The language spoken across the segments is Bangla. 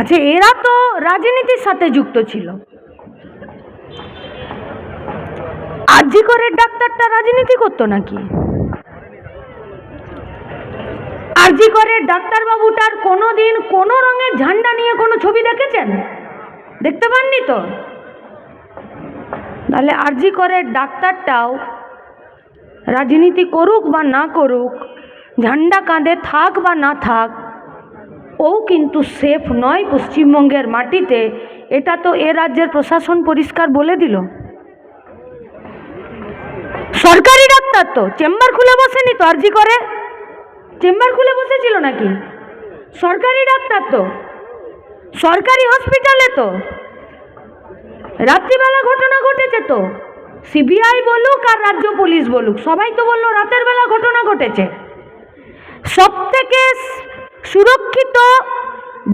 আচ্ছা এরা তো রাজনীতির সাথে যুক্ত ছিল। আরজি করে ডাক্তারটা রাজনীতি করতো নাকি? আরজি করে ডাক্তারবাবুটার কোনো দিন কোনো রঙের ঝান্ডা নিয়ে কোনো ছবি দেখেছেন? দেখতে পাননি তো? তাহলে আরজি করে ডাক্তারটাও রাজনীতি করুক বা না করুক, ঝান্ডা কাঁধে থাক বা না থাক ও কিন্তু সেফ নয় পশ্চিমবঙ্গের মাটিতে। এটা তো এ রাজ্যের প্রশাসন পরিষ্কার বলে দিল। সরকারি ডাক্তার তো, চেম্বার খুলে বসেনি তো আরজি করে? চেম্বার খুলে বসেছিল নাকি? সরকারি ডাক্তার তো, সরকারি হসপিটালে তো, রাত্রিবেলা ঘটনা ঘটেছে তো। সিবিআই বলুক আর রাজ্য পুলিশ বলুক, সবাই তো বলল রাতের বেলা ঘটনা ঘটেছে। সব থেকে সুরক্ষিত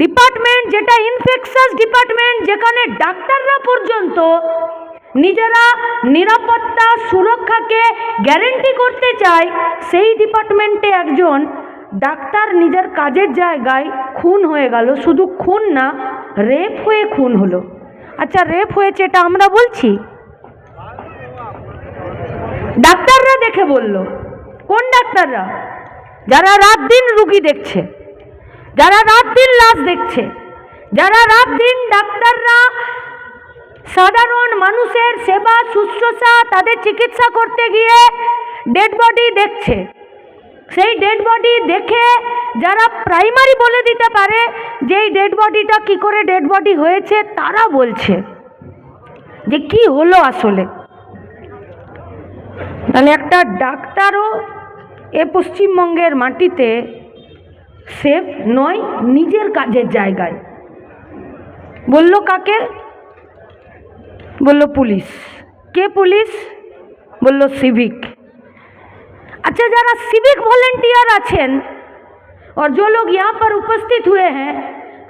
ডিপার্টমেন্ট, যেটা ইনফেকশাস ডিপার্টমেন্ট, যেখানে ডাক্তাররা পর্যন্ত নিজেরা নিরাপত্তা, সুরক্ষাকে গ্যারেন্টি করতে চায়, সেই ডিপার্টমেন্টে একজন ডাক্তার নিজের কাজের জায়গায় খুন হয়ে গেল। শুধু খুন না রেপ হয়ে খুন হলো। আচ্ছা রেপ হয়েছে এটা আমরা বলছি? ডাক্তাররা দেখে বলল, কোন ডাক্তাররা? যারা রাত দিন রুগী দেখছে। যারা রাত দিন লাশ দেখছে, যারা রাত দিন ডাক্তাররা, সাধারণ মানুষের সেবা শুশ্রূষা, তাদের চিকিৎসা করতে গিয়ে ডেড বডি দেখছে। সেই ডেড বডি দেখে যারা প্রাইমারি বলে দিতে পারে যে এই ডেড বডিটা কী করে ডেড বডি হয়েছে, তারা বলছে যে কি হলো আসলে? তাহলে একটা ডাক্তারও এ পশ্চিমবঙ্গের মাটিতে সেফ নয় নিজের কাজের জায়গায় বলল কাকে বলল পুলিশ কে পুলিশ বলল সিভিক अच्छा जरा सिविक वॉलेंटियर आछेन और जो लोग यहाँ पर उपस्थित हुए हैं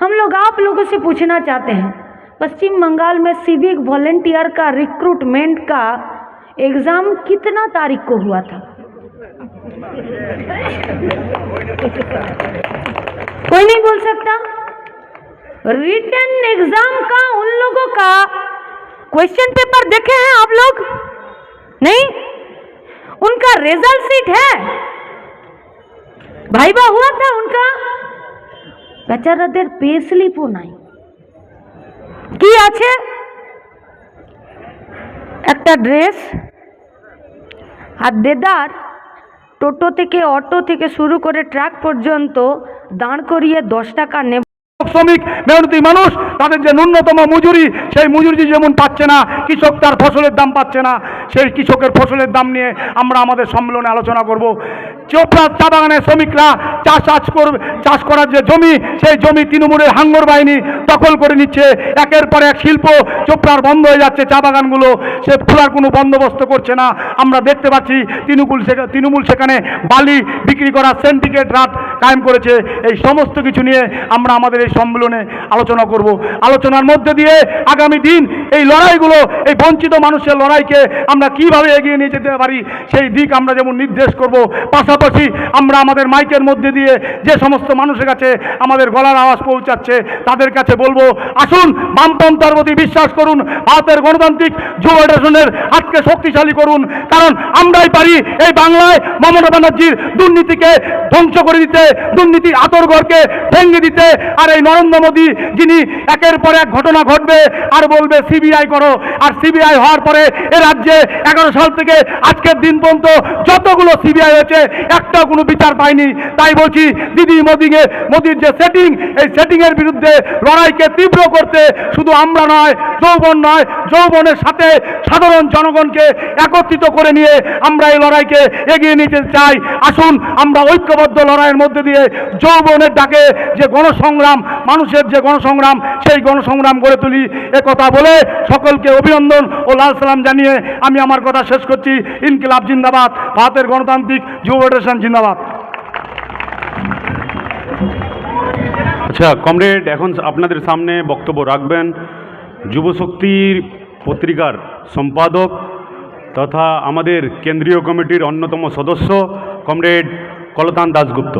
हम लोग आप लोगों से पूछना चाहते हैं पश्चिम बंगाल में सिविक वॉलेंटियर का रिक्रूटमेंट का एग्ज़ाम कितना तारीख को हुआ था कोई नहीं बोल सकता रिटर्न एग्जाम का उन लोगों का क्वेश्चन पेपर देखे हैं आप लोग नहीं उनका रिजल्ट सीट है ভাইবা हुआ था उनका বেচারাদের পে স্লিপও নাই কি আছে একটা ড্রেস আর দেদার টোটো থেকে অটো থেকে শুরু করে ট্রাক পর্যন্ত দাঁড় করিয়ে দশ টাকা নেব। শ্রমিক, মেহনতি মানুষ, তাদের যে ন্যূনতম মজুরি, সেই মজুরি যেমন পাচ্ছে না, কৃষক তার ফসলের দাম পাচ্ছে না, সেই কৃষকের ফসলের দাম নিয়ে আমরা আমাদের সম্মেলনে আলোচনা করব। চোপড়া চা বাগানের শ্রমিকরা চাষ আজ করবে চাষ করার যে জমি, সেই জমি তৃণমূলের হাঙ্গর বাহিনী দখল করে নিচ্ছে। একের পর এক শিল্প চোপড়ার বন্ধ হয়ে যাচ্ছে, চা বাগানগুলো সে খোলার কোনো বন্দোবস্ত করছে না। আমরা দেখতে পাচ্ছি, তৃণমূল তৃণমূল সেখানে বালি বিক্রি করা সেন্ডিকেট রাত কায়েম করেছে। এই সমস্ত কিছু নিয়ে আমরা আমাদের এই সম্মেলনে আলোচনা করব। আলোচনার মধ্যে দিয়ে আগামী দিন এই লড়াইগুলো, এই বঞ্চিত মানুষের লড়াইকে আমরা কীভাবে এগিয়ে নিয়ে যেতে পারি, সেই দিক আমরা যেমন নির্দেশ করব। পাশাপাশি আমরা আমাদের মাইকের মধ্যে দিয়ে যে সমস্ত মানুষের কাছে আমাদের গলার আওয়াজ পৌঁছাচ্ছে, তাদের কাছে বলব, আসুন, বামপন্থার প্রতি বিশ্বাস করুন, ভারতের গণতান্ত্রিক যুব ফেডারেশনের হাতকে শক্তিশালী করুন। কারণ আমরাই পারি এই বাংলায় মমতা ব্যানার্জির দুর্নীতিকে ধ্বংস করে দিতে দুর্নীতির আতরঘরকে ভেঙে দিতে। আর এই নরেন্দ্র মোদী যিনি একের পর এক ঘটনা ঘটবে, আর বলবে, সিবিআই করো। আর সিবিআই হওয়ার পরে এ রাজ্যে এগারো সাল থেকে আজকের দিন পর্যন্ত যতগুলো সিবিআই হয়েছে একটাও কোনো বিচার পায়নি। তাই বলছি, দিদি মোদিকে, মোদির যে সেটিং এই সেটিংয়ের বিরুদ্ধে লড়াইকে তীব্র করতে শুধু আমরা নয়, যৌবন নয়, যৌবনের সাথে সাধারণ জনগণকে একত্রিত করে নিয়ে আমরা এই লড়াইকে এগিয়ে নিতে চাই। আসুন, আমরা ঐক্যবদ্ধ লড়াইয়ের মধ্যে দিয়ে যৌবনের ডাকে যে গণসংগ্রাম, মানুষের যে গণসংগ্রাম, সেই গণসংগ্রাম গড়ে তুলি। কথা বলে সকলকে অভিনন্দন ও লাল সালাম জানিয়ে আমি আমার কথা শেষ করছি। ইনকিলাব জিন্দাবাদ, ভারতের গণতান্ত্রিক যুব ফেডারেশন জিন্দাবাদ। আচ্ছা কমরেড, এখন আপনাদের সামনে বক্তব্য রাখবেন যুবশক্তির পত্রিকার সম্পাদক তথা আমাদের কেন্দ্রীয় কমিটির অন্যতম সদস্য কমরেড কলতান দাশগুপ্ত।